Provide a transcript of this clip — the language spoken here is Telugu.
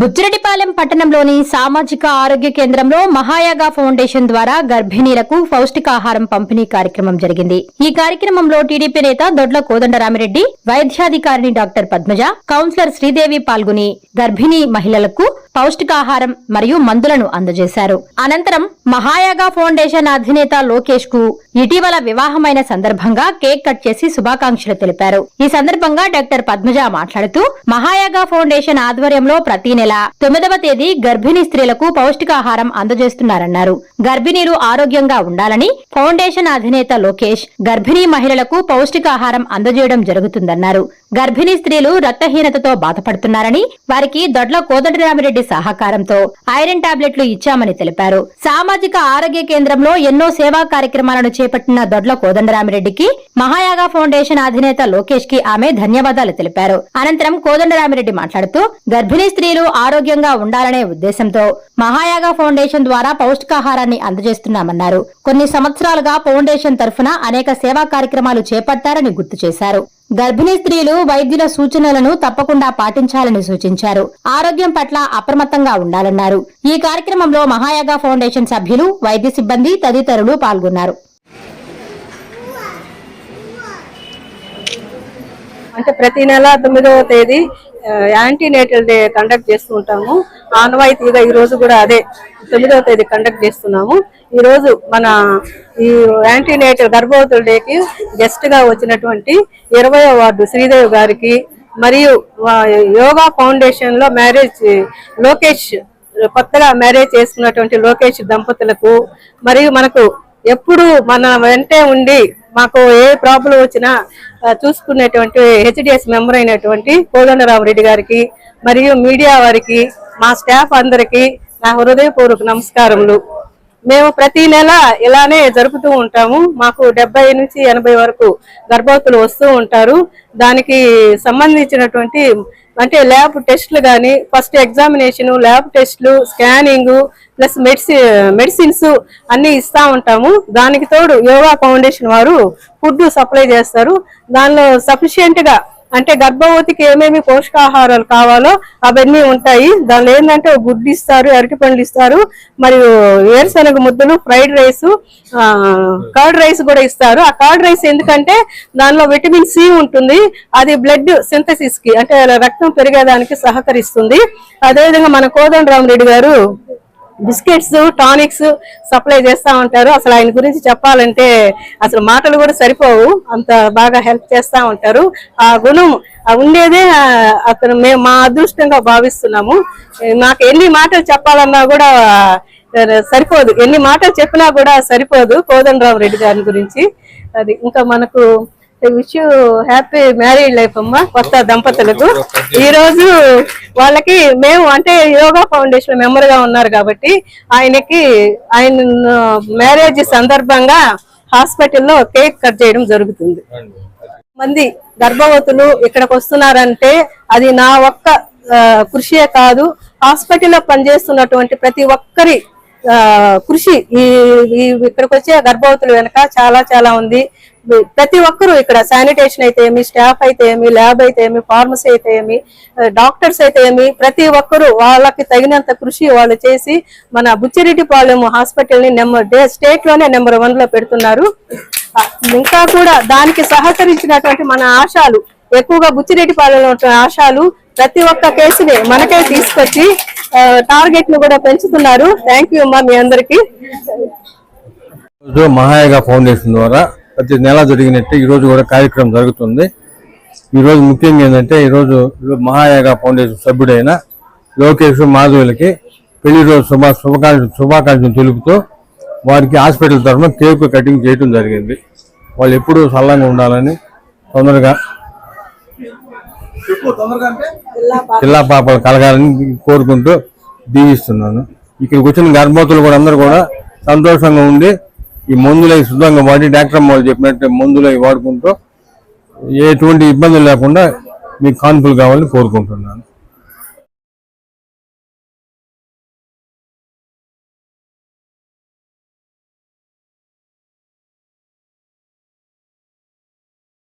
బుచ్చిరెడ్డిపాలెం పట్టణంలోని సామాజిక ఆరోగ్య కేంద్రంలో మహాయాగా ఫౌండేషన్ ద్వారా గర్భిణీలకు పౌష్టికాహారం పంపిణీ కార్యక్రమం జరిగింది. ఈ కార్యక్రమంలో టీడీపీ నేత దొడ్ల కోదండరామిరెడ్డి వైద్యాధికారిని డాక్టర్ పద్మజ కౌన్సిలర్ శ్రీదేవి పాల్గొని గర్భిణీ మహిళలకు పౌష్టికాహారం మరియు మందులను అందజేశారు. అనంతరం మహాయాగా ఫౌండేషన్ అధినేత లోకేష్కు ఇటీవల వివాహమైన సందర్భంగా కేక్ కట్ చేసి శుభాకాంక్షలు తెలిపారు. ఈ సందర్భంగా డాక్టర్ పద్మజ మాట్లాడుతూ మహాయాగా ఫౌండేషన్ ఆధ్వర్యంలో ప్రతి నెల తొమ్మిదవ తేదీ గర్భిణీ స్త్రీలకు పౌష్టికాహారం అందజేస్తున్నారన్నారు. గర్భిణీలు ఆరోగ్యంగా ఉండాలని ఫౌండేషన్ అధినేత లోకేష్ గర్భిణీ మహిళలకు పౌష్టికాహారం అందజేయడం జరుగుతుందన్నారు. గర్భిణీ స్త్రీలు రక్తహీనతతో బాధపడుతున్నారని వారికి దొడ్ల కోదండరామిరెడ్డి సహకారంతో ఐరన్ టాబ్లెట్లు ఇచ్చామని తెలిపారు. సామాజిక ఆరోగ్య కేంద్రంలో ఎన్నో సేవా కార్యక్రమాలను చేపట్టిన దొడ్ల కోదండరామిరెడ్డికి మహాయాగా ఫౌండేషన్ అధినేత లోకేష్కి ఆమె ధన్యవాదాలు తెలిపారు. అనంతరం కోదండరామిరెడ్డి మాట్లాడుతూ గర్భిణీ స్త్రీలు ఆరోగ్యంగా ఉండాలనే ఉద్దేశంతో మహాయాగా ఫౌండేషన్ ద్వారా పౌష్టికాహారాన్ని అందజేస్తున్నామన్నారు. కొన్ని సంవత్సరాలుగా ఫౌండేషన్ తరఫున అనేక సేవా కార్యక్రమాలు చేపట్టారని గుర్తు చేశారు. గర్భిణీ స్త్రీలు వైద్యుల సూచనలను తప్పకుండా పాటించాలని సూచించారు. ఆరోగ్యం పట్ల అప్రమత్తంగా ఉండాలన్నారు. ఈ కార్యక్రమంలో మహాయాగా ఫౌండేషన్ సభ్యులు వైద్య సిబ్బంది తదితరులు పాల్గొన్నారు. అంటే ప్రతి నెల తొమ్మిదవ తేదీ యాంటీ నేటల్ డే కండక్ట్ చేస్తూ ఉంటాము. ఆనవాయితీగా ఈ రోజు కూడా అదే తొమ్మిదవ తేదీ కండక్ట్ చేస్తున్నాము. ఈరోజు మన ఈ యాంటీనేటల్ గర్భవతుల డేకి గెస్ట్గా వచ్చినటువంటి ఇరవై వార్డు శ్రీదేవి గారికి మరియు యోగా ఫౌండేషన్లో మ్యారేజ్ లోకేష్ కొత్తగా మ్యారేజ్ చేసుకున్నటువంటి లోకేష్ దంపతులకు మరియు మనకు ఎప్పుడు మన వెంటే ఉండి మాకు ఏ ప్రాబ్లం వచ్చినా చూసుకునేటువంటి హెచ్డిఎస్ మెంబర్ అయినటువంటి కోదండరామరెడ్డి గారికి మరియు మీడియా వారికి మా స్టాఫ్ అందరికీ నా హృదయపూర్వక నమస్కారములు. మేము ప్రతి నెల ఇలానే జరుపుతూ ఉంటాము. మాకు డెబ్బై నుంచి ఎనభై వరకు గర్భవతులు వస్తూ ఉంటారు. దానికి సంబంధించినటువంటి అంటే ల్యాబ్ టెస్ట్లు కానీ ఫస్ట్ ఎగ్జామినేషన్ ల్యాబ్ టెస్ట్లు స్కానింగ్ ప్లస్ మెడిసి మెడిసిన్స్ అన్ని ఇస్తా ఉంటాము. దానికి తోడు యోగా ఫౌండేషన్ వారు ఫుడ్ సప్లై చేస్తారు. దానిలో సఫిషియెంట్గా అంటే గర్భవతికి ఏమేమి పోషకాహారాలు కావాలో అవన్నీ ఉంటాయి. దానిలో ఏంటంటే గుడ్డు ఇస్తారు అరటి పండ్లు ఇస్తారు మరియు వేరుశనగ ముద్దలు ఫ్రైడ్ రైస్ కర్డ్ రైస్ కూడా ఇస్తారు. ఆ కర్డ్ రైస్ ఎందుకంటే దానిలో విటమిన్ సి ఉంటుంది. అది బ్లడ్ సింథసిస్కి అంటే రక్తం పెరిగేదానికి సహకరిస్తుంది. అదేవిధంగా మన కోదండరామరెడ్డి గారు బిస్కెట్స్ టానిక్స్ సప్లై చేస్తూ ఉంటారు. అసలు ఆయన గురించి చెప్పాలంటే అసలు మాటలు కూడా సరిపోవు. అంత బాగా హెల్ప్ చేస్తూ ఉంటారు. ఆ గుణం ఉండేదే అతను మేము మా అదృష్టంగా భావిస్తున్నాము. నాకు ఎన్ని మాటలు చెప్పాలన్నా కూడా సరిపోదు. ఎన్ని మాటలు చెప్పినా కూడా సరిపోదు కోదండరామరెడ్డి గారి గురించి. అది ఇంకా మనకు విష్ హ్యాపీ మ్యారీడ్ లైఫ్ అమ్మ. కొత్త దంపతులకు. ఈ రోజు వాళ్ళకి మేము అంటే యోగా ఫౌండేషన్ మెంబర్గా ఉన్నారు కాబట్టి ఆయనకి ఆయన మ్యారేజ్ సందర్భంగా హాస్పిటల్లో కేక్ కట్ చేయడం జరుగుతుంది. మంది గర్భవతులు ఇక్కడికి వస్తున్నారంటే అది నా ఒక్క కృషియే కాదు. హాస్పిటల్లో పనిచేస్తున్నటువంటి ప్రతి ఒక్కరి కృషి ఈ ఇక్కడికి వచ్చే గర్భవతుల వెనక చాలా చాలా ఉంది. ప్రతి ఒక్కరూ ఇక్కడ శానిటేషన్ అయితే ఏమి స్టాఫ్ అయితే ఏమి ల్యాబ్ అయితే ఏమి ఫార్మసీ అయితే ఏమి డాక్టర్స్ అయితే ఏమి ప్రతి ఒక్కరూ వాళ్ళకి తగినంత కృషి వాళ్ళు చేసి మన బుచ్చిరెడ్డిపాలెం హాస్పిటల్ని నెంబర్ స్టేట్లోనే నెంబర్ వన్లో పెడుతున్నారు. ఇంకా కూడా దానికి సహకరించినటువంటి మన ఆశాలు ఎక్కువగా బుచ్చిరెడ్డిపాలెంలో ఉన్న ఆశాలు ప్రతి ఒక్క కేసుని మనకే తీసుకొచ్చి టార్గెట్ను కూడా పెంచుతున్నారు. థ్యాంక్ యూ అమ్మా మీ అందరికి. ఈరోజు మహాయాగా ఫౌండేషన్ ద్వారా ప్రతి నెల జరిగినట్టు ఈరోజు కూడా కార్యక్రమం జరుగుతుంది. ఈరోజు ముఖ్యంగా ఏంటంటే ఈ రోజు మహాయాగా ఫౌండేషన్ సభ్యుడైన లోకేష్ మాధవులకి పెళ్ళి రోజు శుభా శుభాకాంక్ష శుభాకాంక్షలు తెలుపుతూ వారికి హాస్పిటల్ తరఫున కేక్ కటింగ్ చేయడం జరిగింది. వాళ్ళు ఎప్పుడూ సల్లంగా ఉండాలని తొందరగా పిల్లా పాపలు కలగాలని కోరుకుంటూ దీవిస్తున్నాను. ఇక్కడికి వచ్చిన గర్భవతులు కూడా అందరూ కూడా సంతోషంగా ఉండి ఈ మందులు అవి శుద్ధంగా వాడి డాక్టర్ వాళ్ళు చెప్పినట్టు మందులు అవి వాడుకుంటూ ఎటువంటి ఇబ్బందులు లేకుండా మీకు కాన్ఫుల్ కావాలని కోరుకుంటున్నాను.